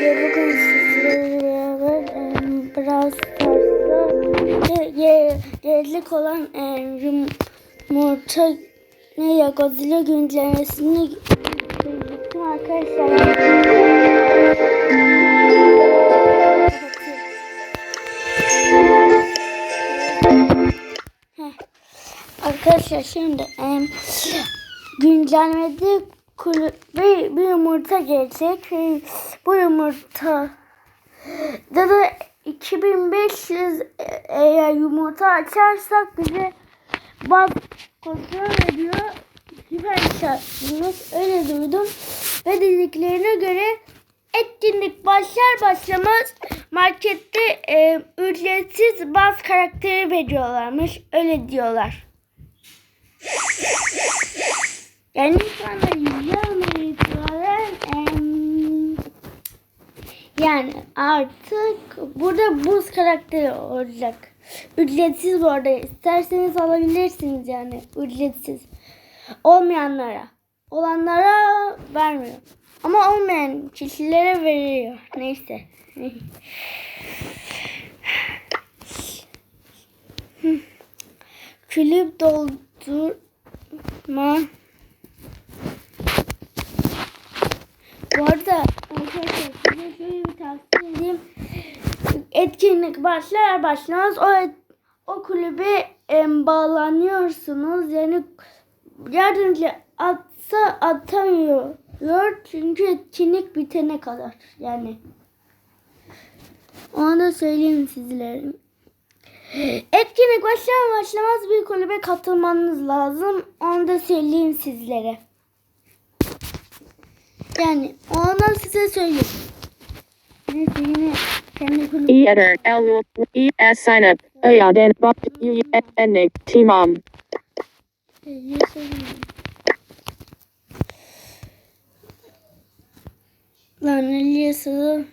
arkadaşlar bugün sizlerle beraber e, Brawl Stars'ta yerlik olan e, yumurta ne ya Godzilla güncellemesini duydum arkadaşlar. Arkadaşlar şimdi e, güncellemede kulu- bir, bir yumurta gelecek. ve Bu yumurta da da 2500 e- eğer yumurta açarsak bize baz kontrol ediyor. Süper şartımız öyle duydum. Ve dediklerine göre etkinlik başlar başlamaz markette e, ücretsiz baz karakteri veriyorlarmış. Öyle diyorlar. Yani şu anda yarın itibaren yani artık burada buz karakteri olacak. Ücretsiz bu arada. İsterseniz alabilirsiniz yani ücretsiz. Olmayanlara. Olanlara vermiyor. Ama olmayan kişilere veriyor. Neyse. Külüp doldurma. Bu arada arkadaşlar size şöyle bir tavsiye edeyim. Etkinlik başlar başlamaz o o kulübe em, bağlanıyorsunuz. Yani yardımcı atsa atamıyor. Çünkü etkinlik bitene kadar. Yani onu da söyleyeyim sizlere. Etkinlik başlar başlamaz bir kulübe katılmanız lazım. Onu da söyleyeyim sizlere. Yani onu size söyleyeyim. Neyse yine kendi kulübü. E e s sign up ayaden bak u enek timam Yine söyleyeyim. Lan Elias'ı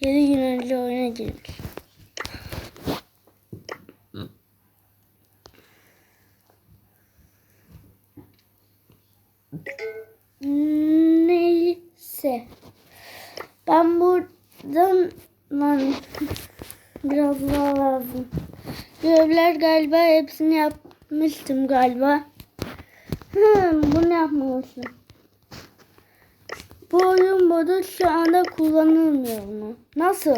7 gün önce oyuna girmiş. Neyse. Ben buradan lan biraz daha lazım. Görevler galiba hepsini yapmıştım galiba. Hmm, bunu yapmamışım. Bu oyun modu şu anda kullanılmıyor mu? Nasıl?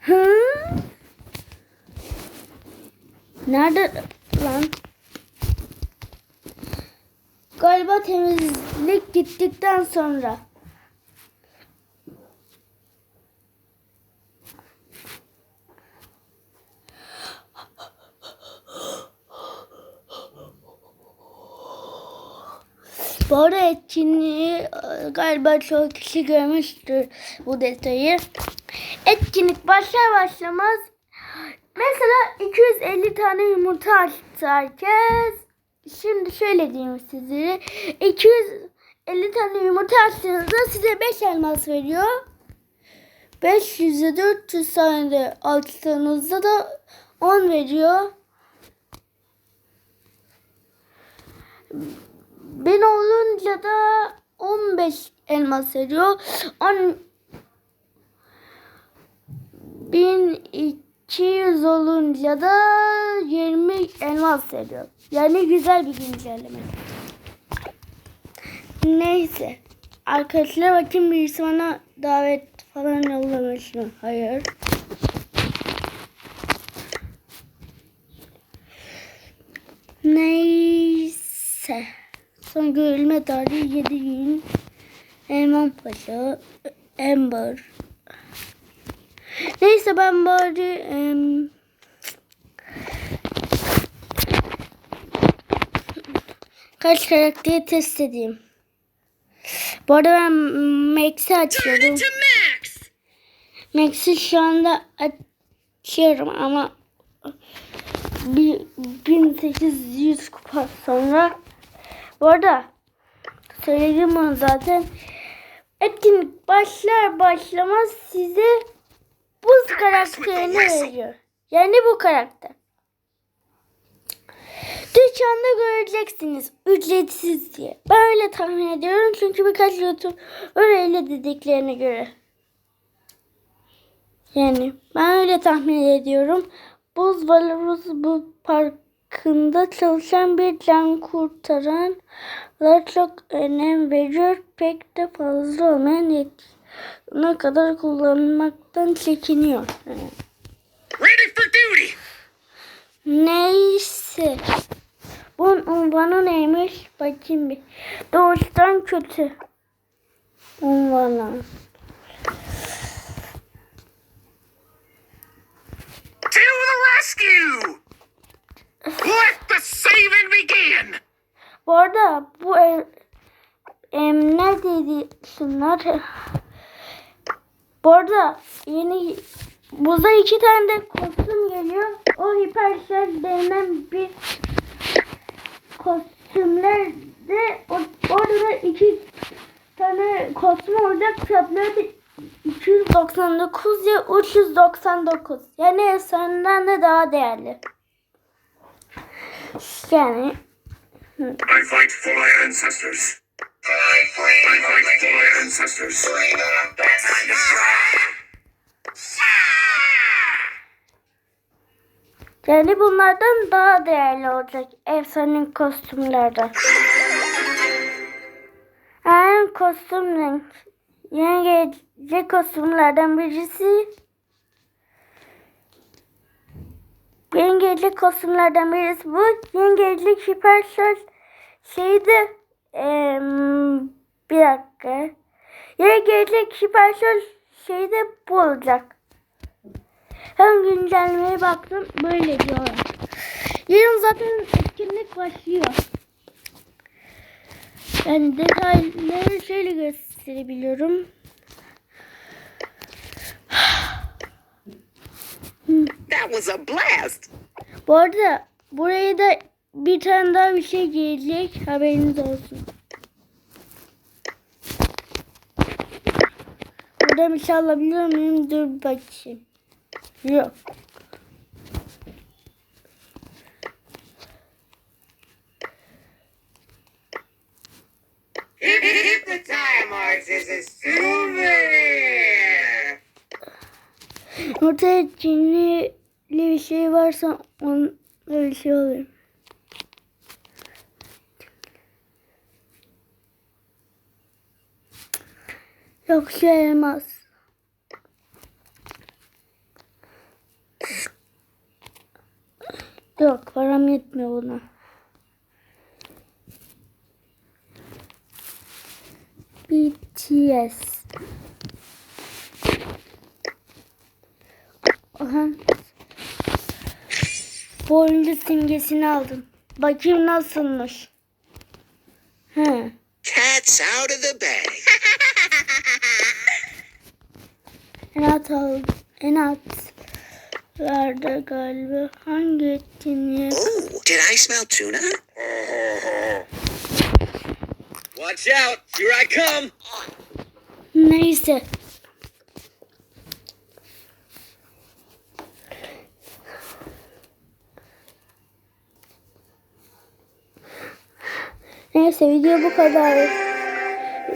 Hı? Nerede lan? Galiba temizlik gittikten sonra. Bu etkinliği e, galiba çok kişi görmüştür bu detayı. Etkinlik başlar başlamaz mesela 250 tane yumurta açtı herkes. Şimdi şöyle diyeyim size. 250 tane yumurta açtığınızda size 5 elmas veriyor. 500'e 400 tane de açtığınızda da 10 veriyor. Ben olunca da 15 elmas veriyor. 10 1200 olunca da 20 elmas veriyor. Yani güzel bir güncelleme. Neyse. Arkadaşlar bakayım birisi bana davet falan yollamış mı? Hayır. Neyse. Son görülme tarihi 7 gün. Elman Paşa. Amber. Neyse ben bari em, kaç karakteri test edeyim. Bu arada ben Max'i açıyorum. Max'i şu anda açıyorum ama bir 1800 kupa sonra bu arada söyledim onu zaten etkinlik başlar başlamaz size buz karakterini veriyor. Yani bu karakter. Tüm şu anda göreceksiniz. Ücretsiz diye. Ben öyle tahmin ediyorum. Çünkü birkaç YouTube öyle dediklerine göre. Yani ben öyle tahmin ediyorum. Buz Valorus bu parkında çalışan bir can kurtaranlar çok önem veriyor. Pek de fazla olmayan yet- ne kadar kullanmaktan çekiniyor. Ready for duty! Neyse. Bunun unvanı neymiş? Bakayım bir. Doğuştan kötü. Unvanı. To the rescue! Let the saving begin! Bu arada bu ev, em, neredeydi şunlar? Bu arada yeni buza iki tane de kostüm geliyor. O hiperşarj denen bir kostümler de orada da iki tane kostüm olacak. Fiyatları da 299 ya 399. Yani efsaneden de daha değerli. Yani I fight for my ancestors. I fight, I fight for my ancestors. Yani bunlardan daha değerli olacak efsane kostümlerden. En kostüm renk. Yeni gelecek kostümlerden birisi Yeni gelecek kostümlerden birisi bu. Yeni gelecek hiper şarj şeydi. Em, bir dakika. Yeni gelecek hiper şarj şeyde bu olacak. Hem güncellemeye baktım. Böyle diyor. Yarın zaten etkinlik başlıyor. Ben detayları şöyle gösterebiliyorum. That was a blast! Bu arada buraya da bir tane daha bir şey gelecek. Haberiniz olsun. Burada bir şey alabiliyor muyum? Dur bakayım. Yok. Ortaya cinli bir şey varsa onun öyle şey oluyor. Yok şey elmas. Yok param yetmiyor buna. BTS. Aha. Bu oyuncu simgesini aldım. Bakayım nasılmış. He. Cat's out of the bag. En alt al, en altlarda galiba hangi etkinliğe? Oh, did I smell tuna? Watch out! Here I come! Neyse. Neyse video bu kadar.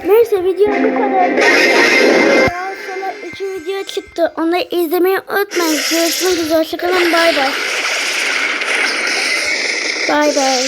Neyse video bu kadar. 3 video çıktı. Onları izlemeyi unutmayın. Görüşmek üzere. Hoşçakalın. Bay bay. Bay bay.